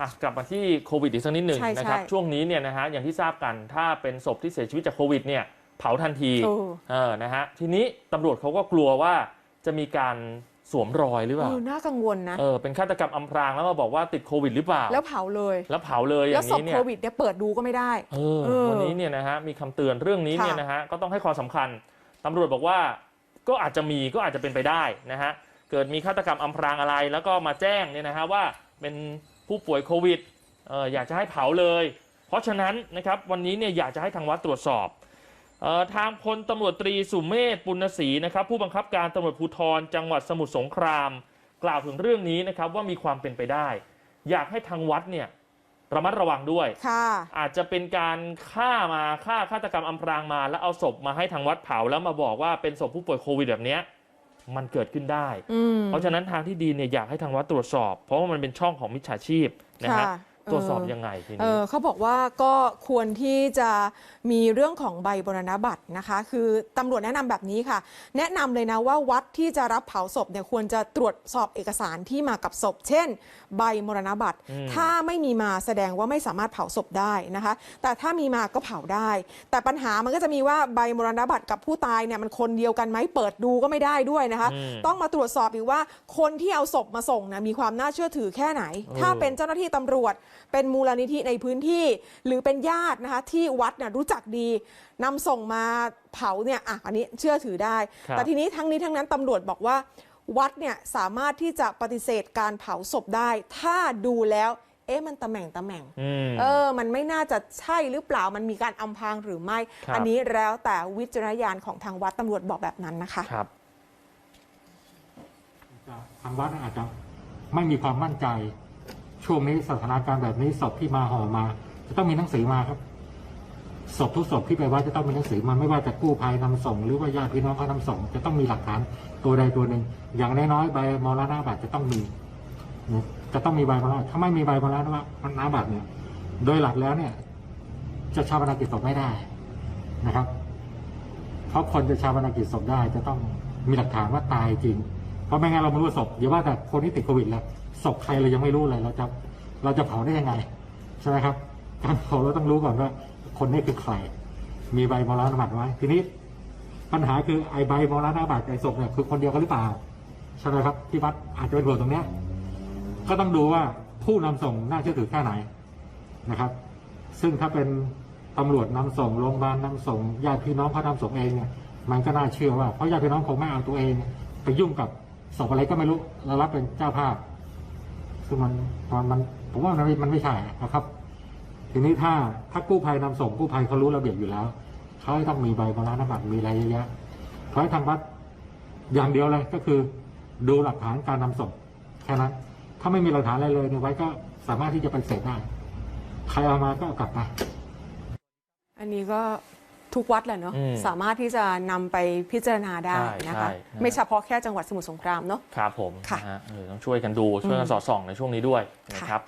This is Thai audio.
อะกลับมาที่โควิดอีกสักนิดหนึ่งใช่นะครับ ใช่ช่วงนี้เนี่ยนะฮะอย่างที่ทราบกันถ้าเป็นศพที่เสียชีวิตจากโควิดเนี่ยเผาทันทีโอ้เออนะฮะทีนี้ตำรวจเขาก็กลัวว่าจะมีการสวมรอยหรือเปเอล่าอน่ากังวลนะ เออเป็นฆาตกรรมอำพรางแล้วมาบอกว่าติดโควิดหรือเปล่า แล้วเผาเลย แล้วเผาเลยอแล้วย่างศพนี้เนี่โคย วิดเนี่ยเปิดดูก็ไม่ได้ เออเออวันนี้เนี่ยนะฮะมีคำเตือนเรื่องนี้ค่ะเนี่ยนะฮะก็ต้องให้ความสำคัญตำรวจบอกว่าก็อาจจะมีก็อาจจะเป็นไปได้นะฮะเกิดมีฆาตกรรมอำพรางอะไรแล้วก็มาแจ้งเนี่ยนะฮะว่าเป็น ผู้ป่วยโควิดเอออยากจะให้เผาเลย เพราะฉะนั้นนะครับวันนี้เนี่ยอยากจะให้ทางวัดตรวจสอบเออทางพลตำรวจตรีสุเมธปุณศรีนะครับผู้บังคับการตำรวจภูธรจังหวัดสมุทรสงคราม กล่าวถึงเรื่องนี้นะครับว่ามีความเป็นไปได้ อยากให้ทางวัดเนี่ยระมัดระวังด้วยค่ะอาจจะเป็นการฆ่ามาฆ่าฆาตกรรมอำพรางมา แล้วเอาศพมาให้ทางวัดเผาแล้วมาบอกว่าเป็นศพผู้ป่วยโควิดแบบเนี้ย มันเกิดขึ้นได้อืมเพราะฉะนั้นทางที่ดีเนี่ยอยากให้ทางวัดตรวจสอบ เพราะว่ามันเป็นช่องของมิจฉาชีพนะฮะค่ะ ตรวจสอบเออยังไงทีเอนี้อเขาบอกว่าก็ควรที่จะมีเรื่องของใบบรณบัตรนะคะ คือตำรวจแนะนำแบบนี้ค่ะ แนะนำเลยนะว่าวัดที่จะรับเผาศพเนี่ยควรจะตรวจสอบเอกสารที่มากับศพ เช่น ใบมรณบัตรอืมถ้าไม่มีมาแสดงว่าไม่สามารถเผาศพได้นะคะ แต่ถ้ามีมาก็เผาได้ แต่ปัญหามันก็จะมีว่าใบมรณบัตรกับผู้ตายเนี่ยมันคนเดียวกันไหมเปิดดูก็ไม่ได้ด้วยนะคะอืมต้องมาตรวจสอบอีกว่าคนที่เอาศพมาส่งนะมีความน่าเชื่อถือแค่ไหนเออถ้าเป็นเจ้าหน้าที่ตำรวจเป็นมูลนิธิในพื้นที่ หรือเป็นญาตินะคะที่วัดน่ะรู้จักดีนำส่งมาเผาเนี่ยอะอันนี้เชื่อถือได้ ครับ แต่ทีนี้ทั้งนี้ทั้งนั้นตำรวจบอกว่าวัดเนี่ยสามารถที่จะปฏิเสธการเผาศพได้ ถ้าดูแล้วเอ๊ะมันตะแหม่งตะแหม่ง อืม เออ มันไม่น่าจะใช่หรือเปล่า มันมีการอำพรางหรือไม่ ครับ อันนี้แล้วแต่วิจารณญาณของทางวัดตำรวจบอกแบบนั้นนะคะ ครับ ทางวัดอาจจะไม่มีความมั่นใจ ช่วงนี้สถานการณ์แบบนี้ศพที่มาห่อมา จะต้องมีหนังสือมาครับศพทุกศพที่ไปวัดจะต้องมีหนังสือมาไม่ว่าจะกู้ภัยนำส่ง หรือว่าญาติพี่น้องเขานำส่ง จะต้องมีหลักฐานตัวใดตัวหนึ่ง อย่างน้อยๆใบมรณะบัตรจะต้องมีจะต้องมีใบมรณบัตรถ้าไม่มีใบมรณะบัตรเนี่ย โดยหลักแล้วเนี่ย จะชาปนกิจศพไม่ได้นะครับ เพราะคนจะชาปนกิจศพได้จะต้องมีหลักฐานว่าตายจริง เพราะไม่งั้นเราไม่รู้ว่าศพอย่าว่าแต่คนที่ติดโควิดแล้วศพใครเรายังไม่รู้เลยเราจะเราจะเผาได้ยังไงใช่ไหมครับการเผาเราต้องรู้ก่อนว่า คนนี้คือใคร มีใบมรณบัตรไว้ทีนี้ปัญหาคือไอ้ใบมรณบัตรไอ้ศพเนี่ยคือคนเดียวกันหรือเปล่าใช่ไหมครับที่วัดอาจจะเป็นห่วงตรงเนี้ยก็ต้องดูว่าผู้นำส่งน่าเชื่อถือแค่ไหนนะครับ ซึ่งถ้าเป็นตำรวจนำส่งโรงพยาบาลนำส่งญาติพี่น้องเขานำส่งเองเนี่ยมันก็น่าเชื่อว่าเพราะญาติพี่น้องคงไม่เอาตัวเองไปยุ่งกับ ศพอะไรก็ไม่รู้แล้วรับเป็นเจ้าภาพซึ่งมันมันมัน ผมว่ามันไม่มันไม่ใช่นะครับ ทีนี้ถ้าถ้ากู้ภัยนำส่งกู้ภัยเขารู้ระเบียบอยู่แล้วเขาให้ต้องมีใบมรณบัตรมีอะไรเยอะแยะเพราให้ทางวัดอย่างเดียวเลยก็คือ ดูหลักฐานการนำส่งแค่นั้น ถ้าไม่มีหลักฐานอะไรเลยเนี่ยไว้ก็สามารถที่จะปฏิเสธได้ ใครเอามาก็เอากลับไปอันนี้ก็ ทุกวัดแหละเนาะอืมสามารถที่จะนำไปพิจารณาได้ใช่นะคะ ใช่ไม่เฉพาะแค่จังหวัดสมุทรสงครามเนาะครับผมค่ะนะฮะเออต้องช่วยกันดูช่วยกันสอดส่องในช่วงนี้ด้วยนะครับ